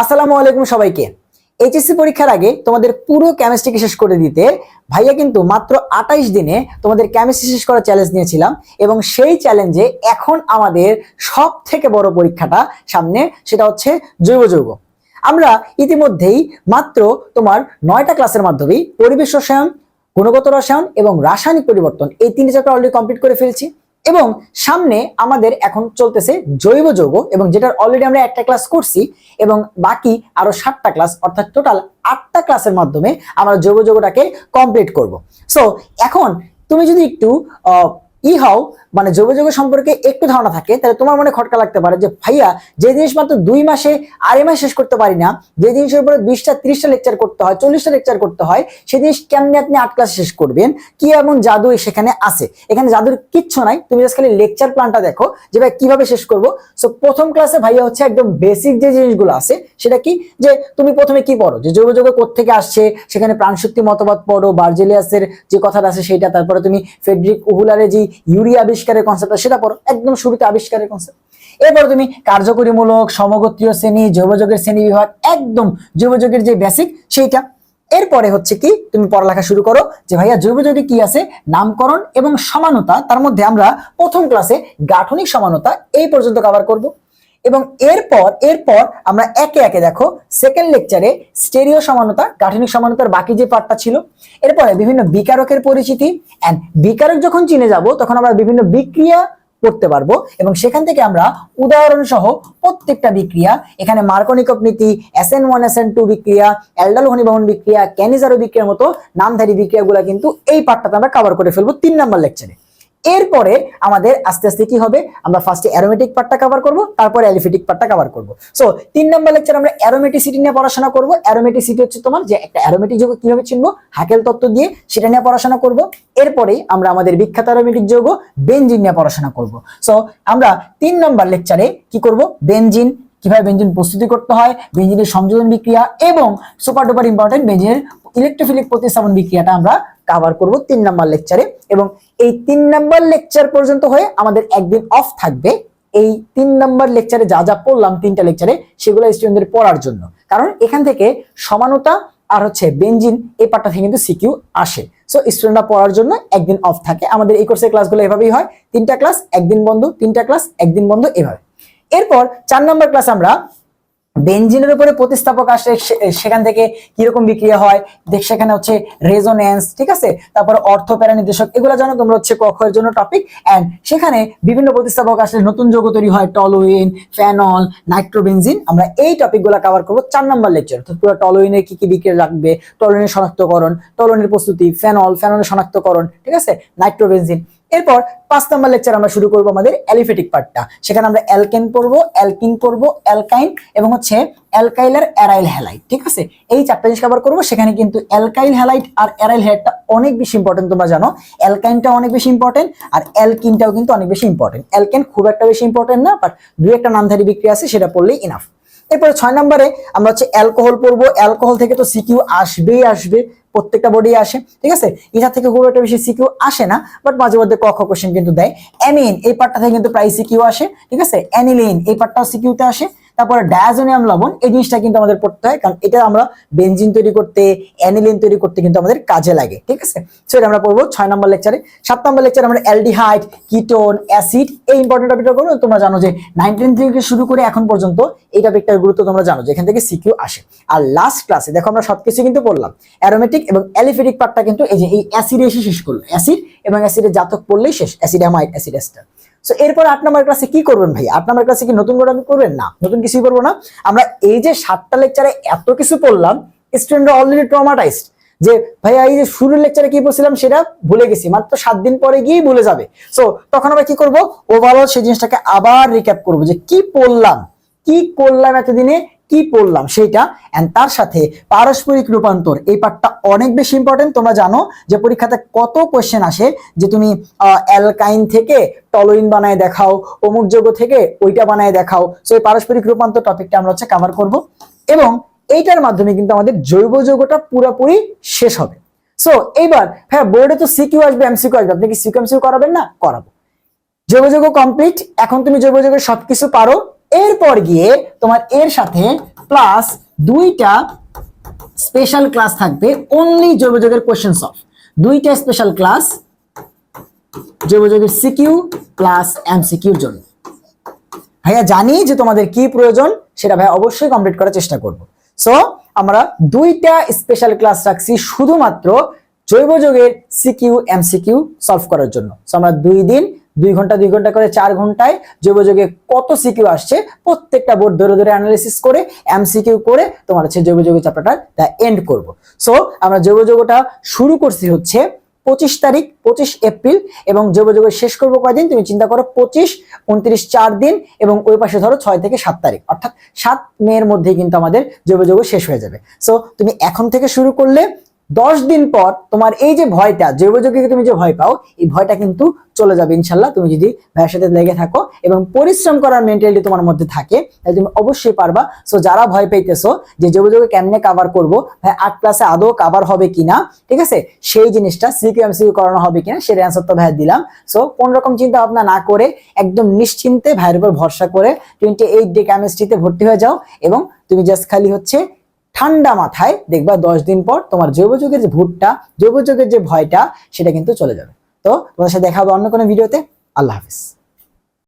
আসসালামু আলাইকুম সবাইকে। এইচএসসি পরীক্ষার আগে তোমাদের পুরো কেমিস্ট্রিকে শেষ করে দিতে ভাইয়া কিন্তু মাত্র আঠাইশ দিনে তোমাদের কেমিস্ট্রি শেষ করার চ্যালেঞ্জ নিয়েছিলাম এবং সেই চ্যালেঞ্জে এখন আমাদের সব থেকে বড় পরীক্ষাটা সামনে, সেটা হচ্ছে জৈব যৌগ। আমরা ইতিমধ্যেই মাত্র তোমার নয়টা ক্লাসের মাধ্যমেই পরিবেশ রসায়ন, গুণগত রসায়ন এবং রাসায়নিক পরিবর্তন এই তিনটে চ্যাপ্টার অলরেডি কমপ্লিট করে ফেলছি। এবং সামনে আমাদের এখন চলতেছে জৈব যৌগ এবং যেটার অলরেডি আমরা একটা ক্লাস করছি এবং বাকি আরও সাতটা ক্লাস অর্থাৎ টোটাল আটটা ক্লাসের মাধ্যমে আমরা জৈব যৌগটাকে কমপ্লিট করব। সো এখন তুমি যদি একটু ই হও মানে জৈব যৌগ সম্পর্কে একটু ধারণা থাকে, তাহলে তোমার মনে খটকা লাগতে পারে যে ভাইয়া যে জিনিস মাত্র দুই মাসে, আড়াই মাস শেষ করতে পারি না, যে জিনিসের উপরে বিশটা, ত্রিশটা লেকচার করতে হয়, চল্লিশটা লেকচার করতে হয় সেই জিনিস কেমনি আপনি আট ক্লাস শেষ করবেন, কি এমন জাদু সেখানে আছে। এখানে জাদুর কিচ্ছু নাই, তুমি জাস্ট খালি লেকচার প্ল্যানটা দেখো যে ভাই কীভাবে শেষ করব। সো প্রথম ক্লাসে ভাইয়া হচ্ছে একদম বেসিক যে জিনিসগুলো আছে, সেটা কি? যে তুমি প্রথমে কি পড়ো? যে জৈব যৌগ থেকে আসছে, সেখানে প্রাণশক্তি মতবাদ পড়ো, বার্জেলিয়াসের যে কথাটা আছে, সেটা, তারপরে তুমি ফেডরিক উহুলারের যে ইউরিয়া আবিষ্কারের কনসেপ্টটা সেটা পড়ো। একদম শুরুতে আবিষ্কারের কনসেপ্ট এরপর তুমি কার্যকরীমূলক, সমগোত্রীয় শ্রেণি জৈবযোগের শ্রেণি বিভাগ, একদম জৈবযোগের যে বেসিক সেইটা। এরপরে হচ্ছে কি, তুমি পড়ালেখা শুরু করো যে ভাইয়া জৈবযোগে কি আছে? নামকরণ এবং সমানতা। তার মধ্যে আমরা প্রথম ক্লাসে গাঠনিক সমানতা এই পর্যন্ত কভার করব। এবং এরপর এরপর আমরা একে একে দেখো সেকেন্ড লেকচারে স্টেরিও সমানতা, গাঠনিক সমানতার বাকি যে পার্টটা ছিল, এরপরে বিভিন্ন বিকারকের পরিচিতি অ্যান্ড বিকারক যখন চিনে যাব, তখন আমরা বিভিন্ন বিক্রিয়া করতে পারব, এবং সেখান থেকে আমরা উদাহরণ সহ প্রত্যেকটা বিক্রিয়া, এখানে মার্কনিকপ নীতি S N one S N two বিক্রিয়া অ্যালডাল ঘনীভবন বিক্রিয়া, ক্যানিজারো বিক্রিয়ার মতো নামধারী বিক্রিয়াগুলো কিন্তু এই পার্টটাতে আমরা কভার করে ফেলব তিন নম্বর লেকচারে এরপরে আমাদের আস্তে আস্তে কি হবে? আমরা ফার্স্টে অ্যারোমেটিক পার্টটা কভার করব, তারপরে অ্যালিফেটিক পার্টটা কভার করব। সো তিন নম্বর লেকচার আমরা অ্যারোমেটিসিটি নিয়ে পড়াশোনা করব। অ্যারোমেটিসিটি হচ্ছে তোমার যে একটা অ্যারোমেটিক যৌগ কীভাবে চিনবো? হাকেল তত্ত্ব দিয়ে সেটা নিয়ে পড়াশোনা করব। এরপরেই আমরা আমাদের বিখ্যাত অ্যারোমেটিক যৌগ বেনজিন নিয়ে পড়াশোনা করব। সো আমরা তিন নম্বর লেকচারে কি করব? বেনজিন কীভাবে বেঞ্জিন প্রস্তুতি করতে হয়, বেঞ্জিনের সংযোজন বিক্রিয়া এবং সুপার ডুপার ইম্পর্টেন্ট বেঞ্জিনের ইলেকট্রোফিলিক প্রতিস্থাপন বিক্রিয়াটা আমরা কভার করব তিন নাম্বার লেকচারে এবং এই তিন নাম্বার লেকচার পর্যন্ত হয়ে আমাদের একদিন অফ থাকবে। এই তিন নাম্বার লেকচারে যা যা পড়লাম তিনটা লেকচারে সেগুলো স্টুডেন্টদের পড়ার জন্য। কারণ এখান থেকে সমানতা আর হচ্ছে বেঞ্জিন এই পার্টটা থেকে কিন্তু সিকিউ আসে। সো স্টুডেন্টরা পড়ার জন্য একদিন অফ থাকে। আমাদের এই কোর্সের ক্লাসগুলো এভাবেই হয়। তিনটা ক্লাস একদিন বন্ধ, তিনটা ক্লাস একদিন বন্ধ, এভাবে। এরপর চার নম্বর ক্লাস আমরা বেঞ্জিনের উপরে প্রতিস্থাপক আসে সেখান থেকে কীরকম বিক্রিয়া হয়, দেখ সেখানে হচ্ছে রেজোনেন্স ঠিক আছে? তারপর অর্থ প্যারা নির্দেশক এগুলো জানো তোমরা হচ্ছে কক্ষের জন্য টপিক অ্যান্ড সেখানে বিভিন্ন প্রতিস্থাপক আসলে নতুন যৌগ তৈরি হয় টলোইন ফ্যানল নাইট্রোবেনজিন আমরা এই টপিকগুলো কভার করব চার নম্বর লেকচার অর্থাৎ পুরো টলোইনের কি কি বিক্রিয়া লাগবে টলোইনের শনাক্তকরণ টলোইনের প্রস্তুতি ফ্যানল ফেনলের শনাক্তকরণ, ঠিক আছে? নাইট্রোবেনজিন এরপর পাঁচ নম্বর লেকচার আমরা শুরু করব আমাদের অ্যালিফেটিক পার্টটা সেখানে আমরা অ্যালকেন পড়ব অ্যালকিন পড়ব অ্যালকাইন এবং হচ্ছে অ্যালকাইল আর অ্যারাইল হ্যালাইট ঠিক আছে? এই চারটা জিনিস কভার করব, সেখানে কিন্তু অ্যালকাইল হ্যালাইট আর অ্যারাইল হ্যালাইটটা অনেক বেশি ইম্পর্টেন্ট তোমরা জানো। অ্যালকাইনটা অনেক বেশি ইম্পর্টেন্ট আর অ্যালকিনটাও কিন্তু অনেক বেশি ইম্পর্টেন্ট অ্যালকেন খুব একটা বেশি ইম্পর্টেন্ট না বাট দুই একটা নামধারী বিক্রিয়া আছে, সেটা পড়লেই ইনাফ এরপরে ছয় নম্বরে আমরা হচ্ছে অ্যালকোহল পড়ব। অ্যালকোহল থেকে তো সিকিউ আসবেই আসবে। প্রত্যেকটা বডি আসে, ঠিক আছে? এটা থেকে খুব একটা বেশি সিকিউ আসে না বাট মাঝে মধ্যে কখ কোশ্চেন কিন্তু দেয়। অ্যামিন এই পার্টটা থেকে কিন্তু প্রায় সিকিউ আসে, ঠিক আছে? অ্যানিলিন এই পার্টটাও সিকিউতে আসে। তারপরে ডায়াজোনিয়াম লবণ, এই জিনিসটা কিন্তু আমাদের পড়তে হয়, কারণ এটা আমরা বেঞ্জিন তৈরি করতে অ্যানিলিন তৈরি করতে কিন্তু আমাদের কাজে লাগে, ঠিক আছে? সো এটা আমরা পড়ব ছয় নম্বর লেকচারে সাত নম্বর লেকচারে আমরা অ্যালডিহাইড কিটোন অ্যাসিড এই ইম্পর্টেন্ট টপিকটা করব তোমরা জানো যে নাইনটিন থেকে শুরু করে এখন পর্যন্ত এই টপিকটার গুরুত্ব তোমরা জানো যে এখান থেকে সিকিউ আসে। আর লাস্ট ক্লাসে দেখো আমরা সবকিছু কিন্তু পড়লাম। অ্যারোমেটিক এবং অ্যালিফেটিক পার্টটা কিন্তু এই যে, এই অ্যাসিড এসে শেষ করল। অ্যাসিড এবং অ্যাসিডের জাতক পড়লেই শেষ। Acid amide acid ester so এরপর আট নম্বর ক্লাসে কি করবেন ভাই? আট নম্বর ক্লাসে কি নতুন করে আমি করবেন? না, নতুন কিছুই করব না। আমরা এই যে সাতটা লেকচারে এত কিছু পড়লাম স্টুডেন্টরা অলরেডি ট্রমাটাইজড যে ভাইয়া এই যে শুরুর লেকচারে কি বলছিলাম সেটা ভুলে গেছি, মাত্র সাত দিন পরে গিয়েই ভুলে যাবে। সো তখন আমরা কি করব? ওভারঅল সেই জিনিসটাকে আবার রিক্যাপ করব যে কি পড়লাম, কি করলাম এতদিনে কি পড়লাম সেইটা? এন্ড তার সাথে পারস্পরিক রূপান্তর, এই পার্টটা অনেক বেশি ইম্পর্টেন্ট তোমরা জানো যে পরীক্ষাতে কত কোশ্চেন আসে যে তুমি অ্যালকাইন থেকে টলোইন বানায় দেখাও, অমুক যোগ থেকে ওইটা বানায় দেখাও। সো এই পারস্পরিক রূপান্তর টপিকটা আমরা হচ্ছে কভার করব। এবং এইটার মাধ্যমে কিন্তু আমাদের জৈব যৌগটা পুরোপুরি শেষ হবে। সো এইবার হ্যাঁ বোর্ডে তো সিকিউ আসবে এমসিকিউ আসবে। আপনি কি সিকিউ এমসিকিউ করাবেন? না, করাবো। জৈব যৌগ কমপ্লিট এখন তুমি জৈব সবকিছু পারো। এরপর গিয়ে তোমার এর সাথে প্লাস দুইটা স্পেশাল ক্লাস থাকবে অনলি জৈবযোগের কোয়েশ্চেন সলভ দুইটা স্পেশাল ক্লাস জৈবযোগের সিকিউ প্লাস এমসিকিউর জন্য। ভাইয়া জানি যে তোমাদের কি প্রয়োজন, সেটা ভাইয়া অবশ্যই কমপ্লিট করার চেষ্টা করব। সো আমরা দুইটা স্পেশাল ক্লাস রাখছি শুধুমাত্র জৈব যোগের সিকিউ এমসিকিউ সলভ করার জন্য। সো আমরা দুই দিন দুই ঘণ্টা দুই ঘণ্টা করে চার ঘন্টায় জৈব যোগে কত সিকিউ আসছে, প্রত্যেকটা বোর্ড ধরে ধরে অ্যানালিসিস করে এমসিকিউ করে তোমার হচ্ছে জৈব যোগের চ্যাপ্টারটা এন্ড করব। সো আমরা জৈব যোগটা শুরু করছি হচ্ছে পঁচিশ তারিখ, পঁচিশ এপ্রিল এবং যোগাযোগের শেষ করব কয়দিন? তুমি চিন্তা করো, পঁচিশ, উনত্রিশ, চার দিন এবং ওই পাশে ধরো ছয় থেকে সাত তারিখ। অর্থাৎ সাত মেয়ের মধ্যে কিন্তু আমাদের যোগাযোগ শেষ হয়ে যাবে। সো তুমি এখন থেকে শুরু করলে দশ দিন পর তোমার এই যে ভয়টা, জৈব জৈবযোগে তুমি যে ভয় পাও, এই ভয়টা কিন্তু চলে যাবে ইনশাল্লাহ। তুমি যদি ভাইয়ের সাথে লেগে থাকো এবং পরিশ্রম করার মেন্টালিটি তোমার মধ্যে থাকে, তাহলে তুমি অবশ্যই পারবা। সো যারা ভয় পাইতেছো যে জৈব জৈবযোগে কেমনে কাভার করব, ভাই, আট ক্লাসে আদৌ কাভার হবে কিনা, ঠিক আছে? সেই জিনিসটা সিকিউ করানো হবে কিনা সেটা অ্যান্সার তো ভাই দিলাম। সো কোন রকম চিন্তা ভাবনা না করে একদম নিশ্চিন্তে ভাইয়ের উপর ভরসা করে টোয়েন্টি এইট ডে কেমিস্ট্রিতে ভর্তি হয়ে যাও এবং তুমি জাস্ট খালি হচ্ছে ঠান্ডা মাথায় দেখবা দশ দিন পর তোমার জৈব যুগের যে ভূতটা, জৈবযোগের যে ভয়টা, সেটা কিন্তু চলে যাবে। তো তোমার সাথে দেখা হবে অন্য কোনো ভিডিওতে। আল্লাহ হাফিজ।